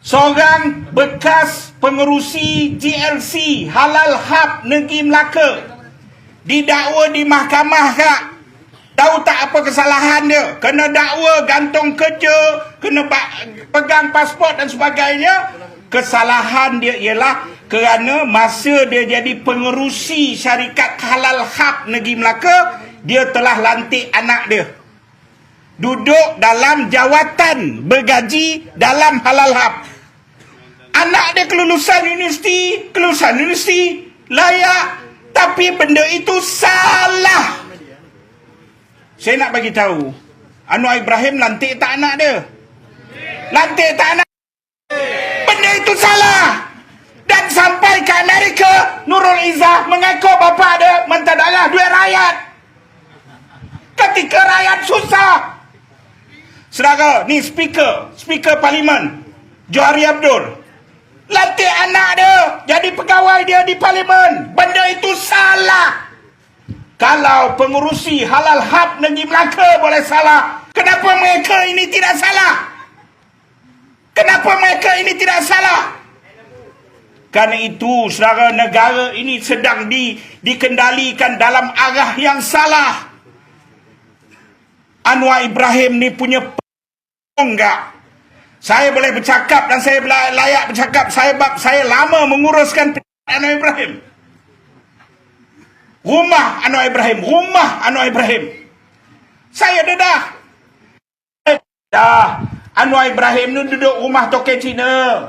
seorang bekas pengerusi GLC Halal Hub Negeri Melaka. Didakwa di mahkamah kak. Tahu tak apa kesalahan dia? Kena dakwa gantung kerja kena pegang pasport dan sebagainya. Kesalahan dia ialah kerana masa dia jadi pengerusi syarikat Halal Hub Negeri Melaka dia telah lantik anak dia duduk dalam jawatan bergaji dalam Halal Hub anak dia kelulusan universiti kelulusan universiti layak. Tapi benda itu salah. Saya nak bagi tahu Anwar Ibrahim lantik tak anak dia? Lantik tak anak? Benda itu salah. Dan sampai ke Amerika Nurul Izzah mengaku bapa dia mentadalah duit rakyat. Ketika rakyat susah Saudara, ni speaker, speaker parlimen, Johari Abdul. Lantik anak dia jadi pegawai dia di parlimen. Benda itu salah. Kalau pengurusi halal hub negeri Melaka boleh salah, kenapa mereka ini tidak salah? Kenapa mereka ini tidak salah? Kerana itu, saudara negara ini sedang di, dikendalikan dalam arah yang salah. Anwar Ibrahim ni punya enggak. Saya boleh bercakap dan saya layak bercakap saya bab saya lama menguruskan Anwar Ibrahim. Rumah Anwar Ibrahim, rumah Anwar Ibrahim. Saya dedah. Dah. Anwar Ibrahim ni duduk rumah toke Cina.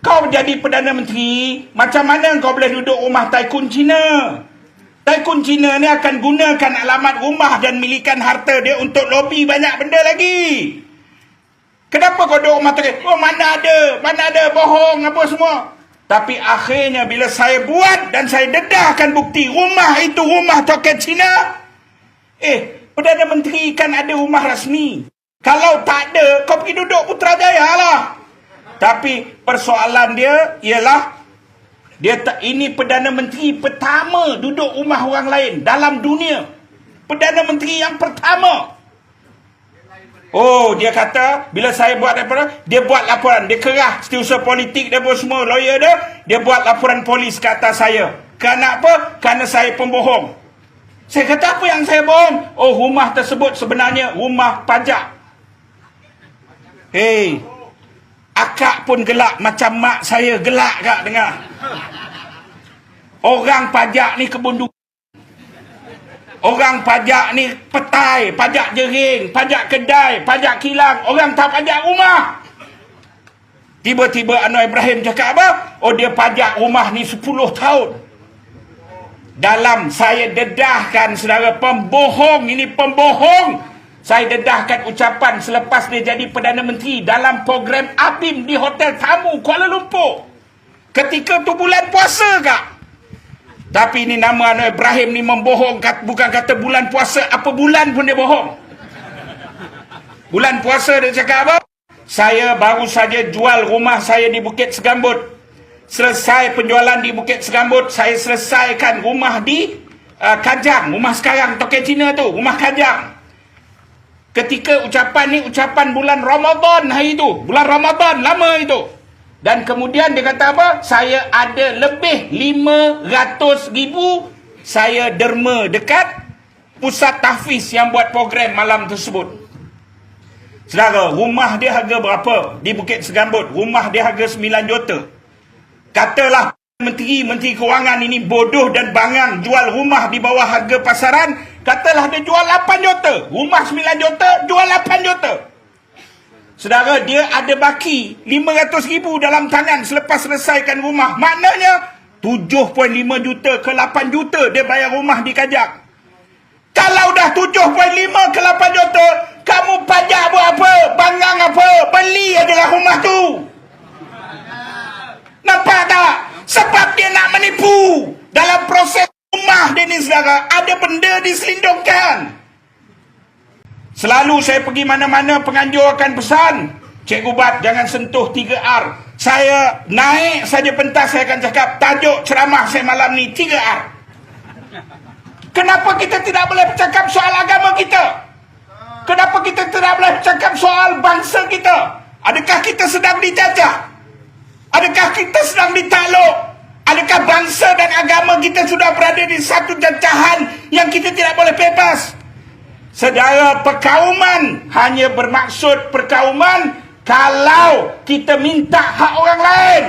Kau jadi Perdana Menteri, macam mana kau boleh duduk rumah Taikun Cina? Taikun Cina ni akan gunakan alamat rumah dan milikan harta dia untuk lobi banyak benda lagi. Kenapa kau duduk rumah? Oh mana ada, mana ada bohong apa semua. Tapi akhirnya bila saya buat dan saya dedahkan bukti rumah itu rumah toket Cina. Eh, Perdana Menteri kan ada rumah rasmi. Kalau tak ada, kau pergi duduk Putrajaya lah. Tapi persoalan dia ialah dia tak, ini Perdana Menteri pertama duduk rumah orang lain dalam dunia. Perdana Menteri yang pertama. Oh, dia kata bila saya buat laporan, dia buat laporan, dia kerah setiausaha politik dia pun semua lawyer dia, dia buat laporan polis ke atas saya. Kerana apa? Kerana saya pembohong. Saya kata apa yang saya bohong? Oh, rumah tersebut sebenarnya rumah pajak. Hei, akak pun gelak macam mak saya gelak kak dengar. Orang pajak ni kebun du- Orang pajak ni petai, pajak jering, pajak kedai, pajak kilang. Orang tak pajak rumah. Tiba-tiba Anwar Ibrahim cakap apa? Oh dia pajak rumah ni 10 tahun. Dalam saya dedahkan saudara pembohong, ini pembohong. Saya dedahkan ucapan selepas dia jadi Perdana Menteri dalam program ABIM di Hotel Tamu Kuala Lumpur. Ketika tu bulan puasa kak. Tapi ini nama Anwar Ibrahim ni membohong bukan kata bulan puasa apa bulan pun dia bohong. Bulan puasa dia cakap apa? Saya baru saja jual rumah saya di Bukit Segambut. Selesai penjualan di Bukit Segambut, saya selesaikan rumah di uh, Kajang, rumah sekarang Toke Cina tu, rumah Kajang. Ketika ucapan ni ucapan bulan Ramadan hari itu, bulan Ramadan lama itu. Dan kemudian dia kata apa? Saya ada lebih 500 ribu saya derma dekat pusat tahfiz yang buat program malam tersebut. Saudara, rumah dia harga berapa di Bukit Segambut? Rumah dia harga 9 juta. Katalah Menteri Menteri Kewangan ini bodoh dan bangang jual rumah di bawah harga pasaran, katalah dia jual 8 juta. Rumah 9 juta, jual 8 juta. Saudara, dia ada baki 500 ribu dalam tangan selepas selesaikan rumah. Maknanya 7.5 juta ke 8 juta dia bayar rumah di Kajak. Kalau dah 7.5 ke 8 juta, kamu pajak buat apa? Bangang apa? Beli adalah rumah tu. Nampak tak? Sebab dia nak menipu. Dalam proses rumah dia ni saudara, ada benda diselindungkan. Selalu saya pergi mana-mana penganjur akan pesan. Cikgu Bat jangan sentuh 3R. Saya naik saja pentas saya akan cakap tajuk ceramah saya malam ni 3R. Kenapa kita tidak boleh bercakap soal agama kita? Kenapa kita tidak boleh bercakap soal bangsa kita? Adakah kita sedang dijajah? Adakah kita sedang ditakluk? Adakah bangsa dan agama kita sudah berada di satu cacahan yang kita tidak boleh bebas? Sedara perkauman hanya bermaksud perkauman kalau kita minta hak orang lain.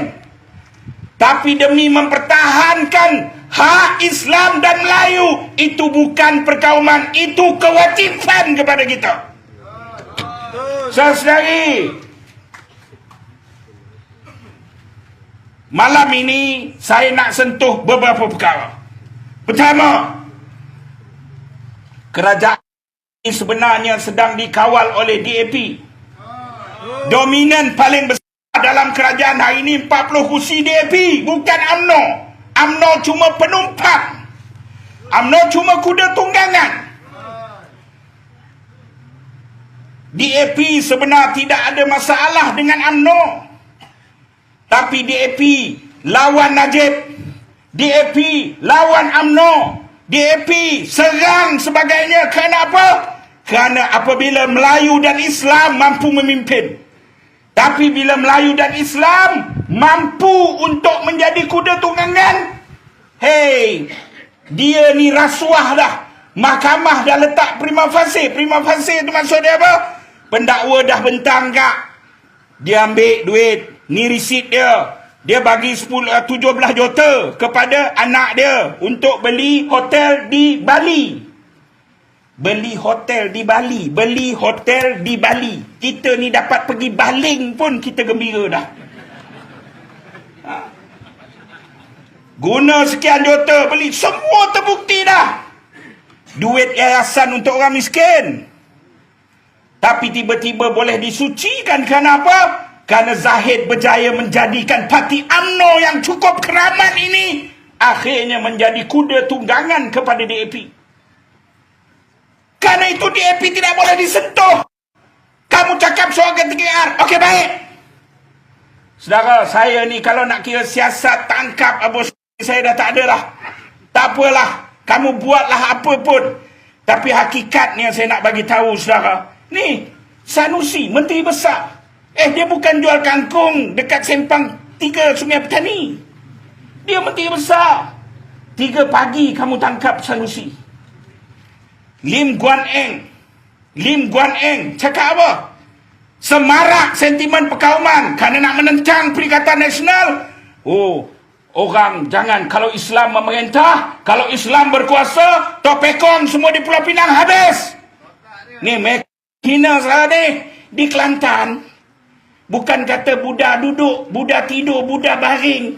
Tapi demi mempertahankan hak Islam dan Melayu, itu bukan perkauman, itu kewajipan kepada kita. Saudari, malam ini saya nak sentuh beberapa perkara. Pertama, kerajaan ini sebenarnya sedang dikawal oleh DAP. Dominan paling besar dalam kerajaan hari ini 40 kursi DAP, bukan AMNO. AMNO cuma penumpang. AMNO cuma kuda tunggangan. DAP sebenar tidak ada masalah dengan AMNO. Tapi DAP lawan Najib. DAP lawan AMNO. DAP serang sebagainya. Kenapa? Kerana apabila Melayu dan Islam mampu memimpin. Tapi bila Melayu dan Islam mampu untuk menjadi kuda tunggangan. Hei, dia ni rasuah dah. Mahkamah dah letak prima facie. Prima facie tu maksud dia apa? Pendakwa dah bentang kak. Dia ambil duit. Ni risit dia. Dia bagi 10, 17 juta kepada anak dia untuk beli hotel di Bali. Beli hotel di Bali. Beli hotel di Bali. Kita ni dapat pergi baling pun kita gembira dah. Ha. Guna sekian juta beli. Semua terbukti dah. Duit yayasan untuk orang miskin. Tapi tiba-tiba boleh disucikan kenapa? Kerana Zahid berjaya menjadikan parti AMNO yang cukup keramat ini akhirnya menjadi kuda tunggangan kepada DAP. Kerana itu DAP tidak boleh disentuh. Kamu cakap soal KTKR. Okey baik. Saudara, saya ni kalau nak kira siasat tangkap Abu saya dah tak ada lah. Tak apalah. Kamu buatlah apa pun. Tapi hakikatnya saya nak bagi tahu saudara. Ni, Sanusi, Menteri Besar. Eh, dia bukan jual kangkung dekat Sempang Tiga Sungai Petani. Dia Menteri Besar. Tiga pagi kamu tangkap Sanusi. Lim Guan Eng. Lim Guan Eng. Cakap apa? Semarak sentimen perkauman. Kerana nak menentang Perikatan Nasional. Oh, orang jangan. Kalau Islam memerintah, kalau Islam berkuasa, topekong semua di Pulau Pinang habis. Ni, Hina saya ni di Kelantan. Bukan kata Buddha duduk, Buddha tidur, Buddha baring.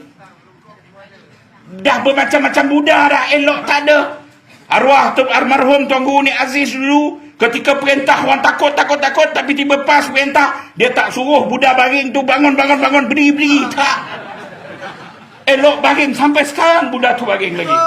Dah bermacam-macam Buddha dah. Elok tak ada. Arwah tu almarhum Tuan Guru ni Aziz dulu. Ketika perintah orang takut, takut, takut. Tapi tiba pas perintah. Dia tak suruh Buddha baring tu bangun, bangun, bangun. Beri, beri. Tak. Elok baring. Sampai sekarang Buddha tu baring lagi.